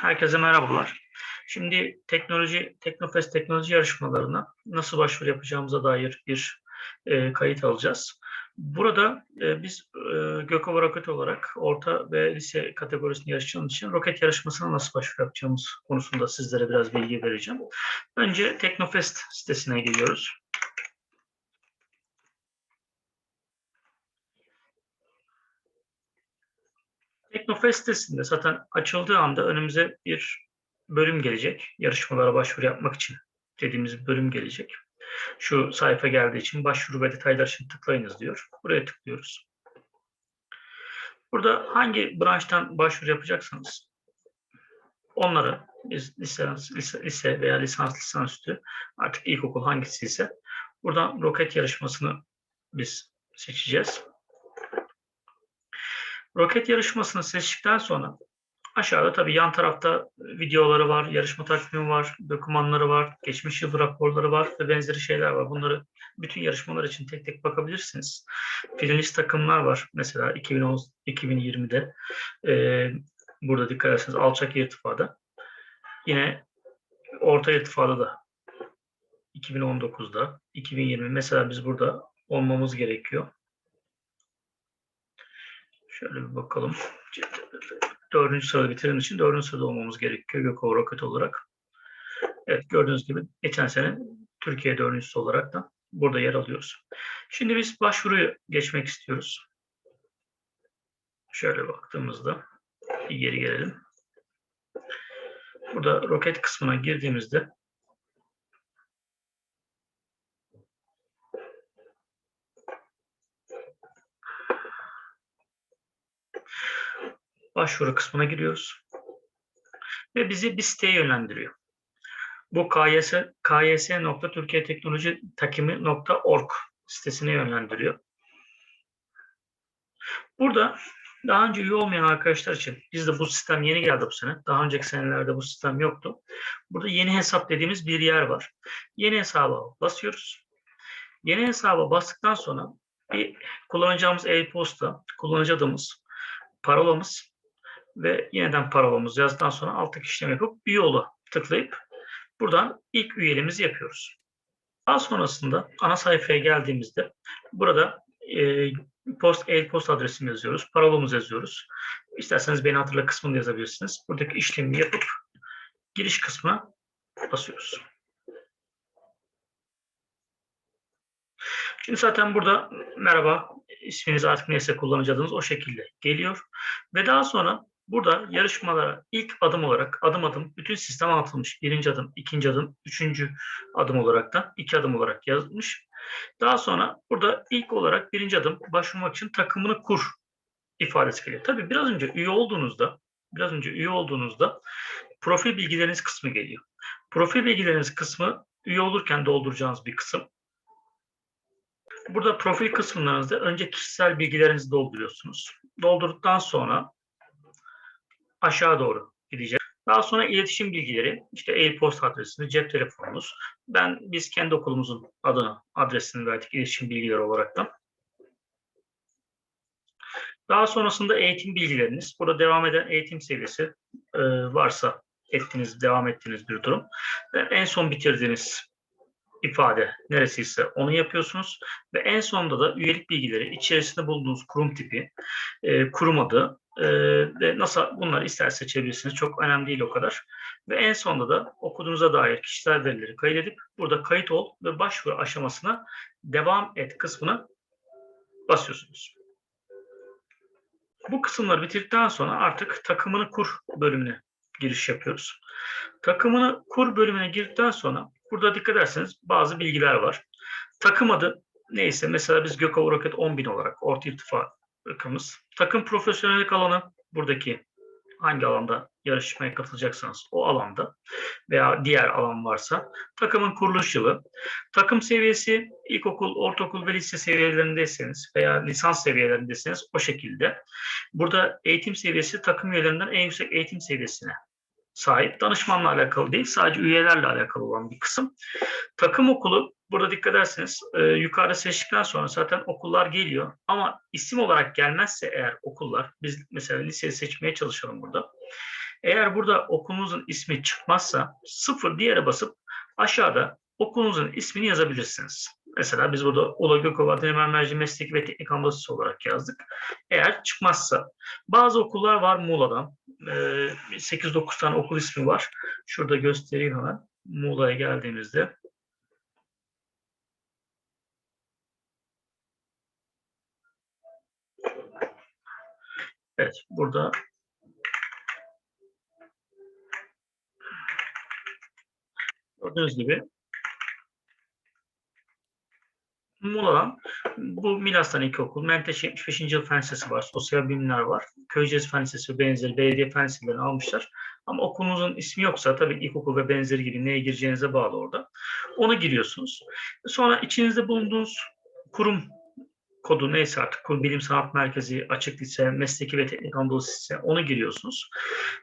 Herkese merhabalar. Şimdi teknoloji, Teknofest teknoloji yarışmalarına nasıl başvuru yapacağımıza dair bir e, kayıt alacağız. Burada e, biz e, Gökova Roket olarak orta ve lise kategorisinde yarışacağımız için roket yarışmasına nasıl başvuru yapacağımız konusunda sizlere biraz bilgi vereceğim. Önce Teknofest sitesine giriyoruz. Teknofest sitesinde zaten açıldığı anda önümüze bir bölüm gelecek. Yarışmalara başvuru yapmak için dediğimiz bir bölüm gelecek. Şu sayfa geldiği için başvuru ve detaylar için tıklayınız diyor. Buraya tıklıyoruz. Burada hangi branştan başvuru yapacaksanız onları biz lisans, lise, lise veya lisans lisansüstü artık ilkokul hangisi ise buradan roket yarışmasını biz seçeceğiz. Roket yarışmasını seçtikten sonra aşağıda tabii yan tarafta videoları var, yarışma takvimi var, dokümanları var, geçmiş yıl raporları var ve benzeri şeyler var. Bunları bütün yarışmalar için tek tek bakabilirsiniz. Finalist takımlar var. Mesela 2010, 2020'de e, burada dikkat ederseniz alçak irtifada. Yine orta irtifada da 2019'da, 2020 mesela biz burada olmamız gerekiyor. Şöyle bir bakalım. Dördüncü sırada bitiren için dördüncü sırada olmamız gerekiyor Gökova Roket olarak. Evet gördüğünüz gibi geçen sene Türkiye dördüncüsü olarak da burada yer alıyoruz. Şimdi biz başvuruyu geçmek istiyoruz. Şöyle baktığımızda bir geri gelelim. Burada roket kısmına girdiğimizde başvuru kısmına giriyoruz. Ve bizi bir siteye yönlendiriyor. Bu KYS, kys.türkiyeteknolojitakimi.org sitesine yönlendiriyor. Burada daha önce üye olmayan arkadaşlar için, bizde bu sistem yeni geldi bu sene. Daha önceki senelerde bu sistem yoktu. Burada yeni hesap dediğimiz bir yer var. Yeni hesaba basıyoruz. Yeni hesaba bastıktan sonra bir kullanacağımız e-posta, kullanıcı adımız, parolamız ve yeniden parolamızı yazdıktan sonra alttaki işlemi yapıp üye ola tıklayıp buradan ilk üyeliğimizi yapıyoruz. Daha sonrasında ana sayfaya geldiğimizde burada e, post e-post adresimi yazıyoruz, parolamızı yazıyoruz. İsterseniz beni hatırla kısmını yazabilirsiniz. Buradaki işlemi yapıp giriş kısmına basıyoruz. Şimdi zaten burada merhaba isminiz artık neyse kullanıcı adınız o şekilde geliyor. Ve daha sonra Burada yarışmalara ilk adım olarak adım adım bütün sistem anlatılmış. Birinci adım, ikinci adım, üçüncü adım olarak da iki adım olarak yazılmış. Daha sonra burada ilk olarak birinci adım başvurmak için takımını kur ifadesi geliyor. Tabii biraz önce üye olduğunuzda biraz önce üye olduğunuzda profil bilgileriniz kısmı geliyor. Profil bilgileriniz kısmı üye olurken dolduracağınız bir kısım. Burada profil kısımlarınızda önce kişisel bilgilerinizi dolduruyorsunuz. Doldurduktan sonra aşağı doğru gidecek. Daha sonra iletişim bilgileri, işte e-posta adresiniz, cep telefonunuz. Ben biz kendi okulumuzun adını, adresini verdik iletişim bilgileri olarak da. Daha sonrasında eğitim bilgileriniz. Burada devam eden eğitim seviyesi e, varsa ettiğiniz, devam ettiğiniz bir durum. En son bitirdiğiniz ifade neresiyse onu yapıyorsunuz. Ve en sonunda da üyelik bilgileri, içerisinde bulunduğunuz kurum tipi, e, kurum adı, e, ve nasıl bunları ister seçebilirsiniz. Çok önemli değil o kadar. Ve en sonunda da okuduğunuza dair kişisel verileri kaydedip burada kayıt ol ve başvuru aşamasına devam et kısmına basıyorsunuz. Bu kısımları bitirdikten sonra artık takımını kur bölümüne giriş yapıyoruz. Takımını kur bölümüne girdikten sonra burada dikkat ederseniz bazı bilgiler var. Takım adı neyse mesela biz Gökova Roket 10.000 olarak orta irtifa ırkımız. Takım profesyonellik alanı buradaki hangi alanda yarışmaya katılacaksanız o alanda veya diğer alan varsa takımın kuruluş yılı, takım seviyesi ilkokul, ortaokul ve lise seviyelerindesiniz veya lisans seviyelerindesiniz o şekilde. Burada eğitim seviyesi takım üyelerinden en yüksek eğitim seviyesine sahip. Danışmanla alakalı değil, sadece üyelerle alakalı olan bir kısım. Takım okulu, burada dikkat ederseniz e, yukarıda seçtikten sonra zaten okullar geliyor. Ama isim olarak gelmezse eğer okullar, biz mesela liseyi seçmeye çalışalım burada. Eğer burada okulunuzun ismi çıkmazsa sıfır diğere basıp aşağıda okulunuzun ismini yazabilirsiniz. Mesela biz burada Ula Gökova Denemen Merci Mesleki ve Teknik Anadolu olarak yazdık. Eğer çıkmazsa bazı okullar var Muğla'dan. Ee, 8-9 tane okul ismi var. Şurada göstereyim hemen. Muğla'ya geldiğimizde Evet, burada gördüğünüz gibi Muğla'dan bu Milas'tan ilkokul, Menteş 75. yıl fen lisesi var, sosyal bilimler var, Köyceğiz fen lisesi ve benzeri belediye fen liselerini almışlar. Ama okulunuzun ismi yoksa tabii ilkokul ve benzeri gibi neye gireceğinize bağlı orada. Ona giriyorsunuz. Sonra içinizde bulunduğunuz kurum kodu neyse artık kur bilim sanat merkezi, açık lise, mesleki ve teknik Anadolu Lisesi onu giriyorsunuz.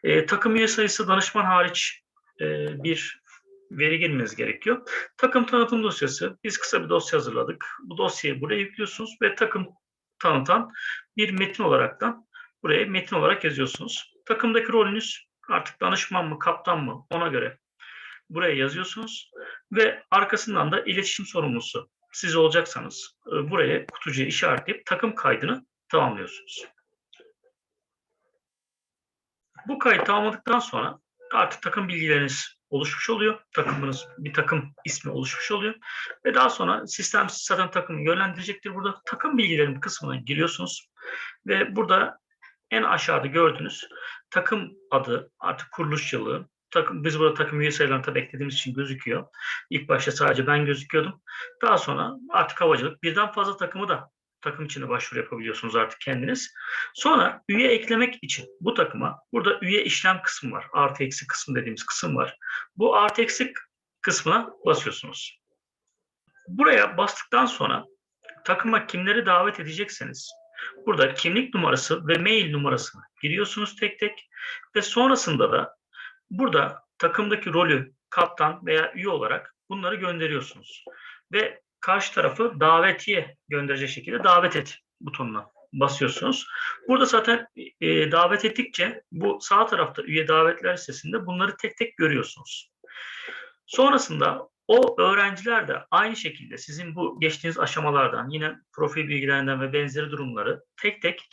E, takım üye sayısı danışman hariç e, bir veri girmeniz gerekiyor. Takım tanıtım dosyası, biz kısa bir dosya hazırladık. Bu dosyayı buraya yüklüyorsunuz ve takım tanıtan bir metin olaraktan buraya metin olarak yazıyorsunuz. Takımdaki rolünüz artık danışman mı, kaptan mı ona göre buraya yazıyorsunuz ve arkasından da iletişim sorumlusu siz olacaksanız e, buraya kutucuya işaretleyip takım kaydını tamamlıyorsunuz. Bu kaydı tamamladıktan sonra artık takım bilgileriniz oluşmuş oluyor. Takımınız bir takım ismi oluşmuş oluyor. Ve daha sonra sistem zaten takımı yönlendirecektir. Burada takım bilgilerin kısmına giriyorsunuz. Ve burada en aşağıda gördüğünüz takım adı, artık kuruluş yılı, takım, biz burada takım üye sayılarını tabii eklediğimiz için gözüküyor. İlk başta sadece ben gözüküyordum. Daha sonra artık havacılık birden fazla takımı da takım içinde başvuru yapabiliyorsunuz artık kendiniz. Sonra üye eklemek için bu takıma burada üye işlem kısmı var. Artı eksi kısmı dediğimiz kısım var. Bu artı eksi kısmına basıyorsunuz. Buraya bastıktan sonra takıma kimleri davet edecekseniz burada kimlik numarası ve mail numarasını giriyorsunuz tek tek ve sonrasında da burada takımdaki rolü kaptan veya üye olarak bunları gönderiyorsunuz. Ve karşı tarafı davetiye gönderecek şekilde davet et butonuna basıyorsunuz. Burada zaten e, davet ettikçe bu sağ tarafta üye davetler listesinde bunları tek tek görüyorsunuz. Sonrasında o öğrenciler de aynı şekilde sizin bu geçtiğiniz aşamalardan yine profil bilgilerinden ve benzeri durumları tek tek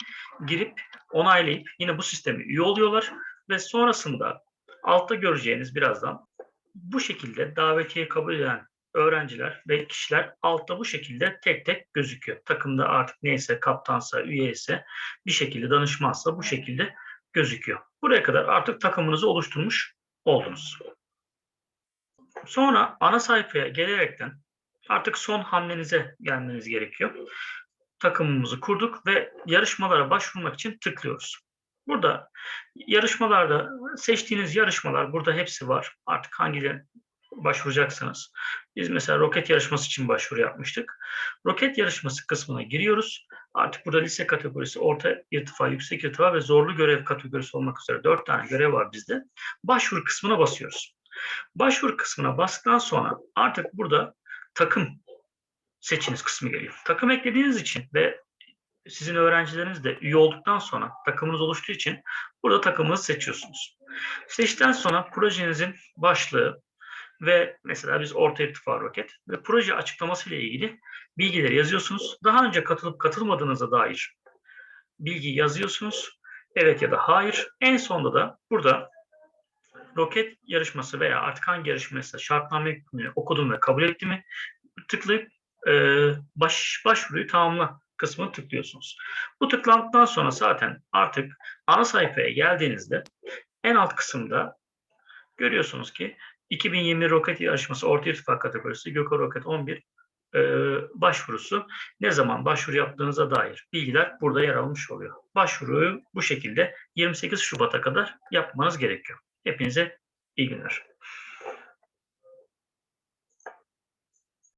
girip onaylayıp yine bu sisteme üye oluyorlar ve sonrasında altta göreceğiniz birazdan bu şekilde davetiye kabul eden öğrenciler ve kişiler altta bu şekilde tek tek gözüküyor. Takımda artık neyse kaptansa, üye ise bir şekilde danışmansa bu şekilde gözüküyor. Buraya kadar artık takımınızı oluşturmuş oldunuz. Sonra ana sayfaya gelerekten artık son hamlenize gelmeniz gerekiyor. Takımımızı kurduk ve yarışmalara başvurmak için tıklıyoruz. Burada yarışmalarda seçtiğiniz yarışmalar burada hepsi var. Artık hangileri başvuracaksınız. Biz mesela roket yarışması için başvuru yapmıştık. Roket yarışması kısmına giriyoruz. Artık burada lise kategorisi, orta irtifa, yüksek irtifa ve zorlu görev kategorisi olmak üzere dört tane görev var bizde. Başvuru kısmına basıyoruz. Başvuru kısmına bastıktan sonra artık burada takım seçiniz kısmı geliyor. Takım eklediğiniz için ve sizin öğrencileriniz de üye olduktan sonra takımınız oluştuğu için burada takımınızı seçiyorsunuz. Seçtikten sonra projenizin başlığı ve mesela biz orta irtifa roket ve proje açıklaması ile ilgili bilgileri yazıyorsunuz. Daha önce katılıp katılmadığınıza dair bilgi yazıyorsunuz. Evet ya da hayır. En sonunda da burada roket yarışması veya artık hangi yarışmaysa şartname hükmünü okudum ve kabul ettim mi tıklayıp e, baş, başvuruyu tamamla kısmını tıklıyorsunuz. Bu tıklandıktan sonra zaten artık ana sayfaya geldiğinizde en alt kısımda görüyorsunuz ki 2020 roket yarışması orta irtifak kategorisi Gökhan Roket 11 e, başvurusu ne zaman başvuru yaptığınıza dair bilgiler burada yer almış oluyor. Başvuruyu bu şekilde 28 Şubat'a kadar yapmanız gerekiyor. Hepinize iyi günler.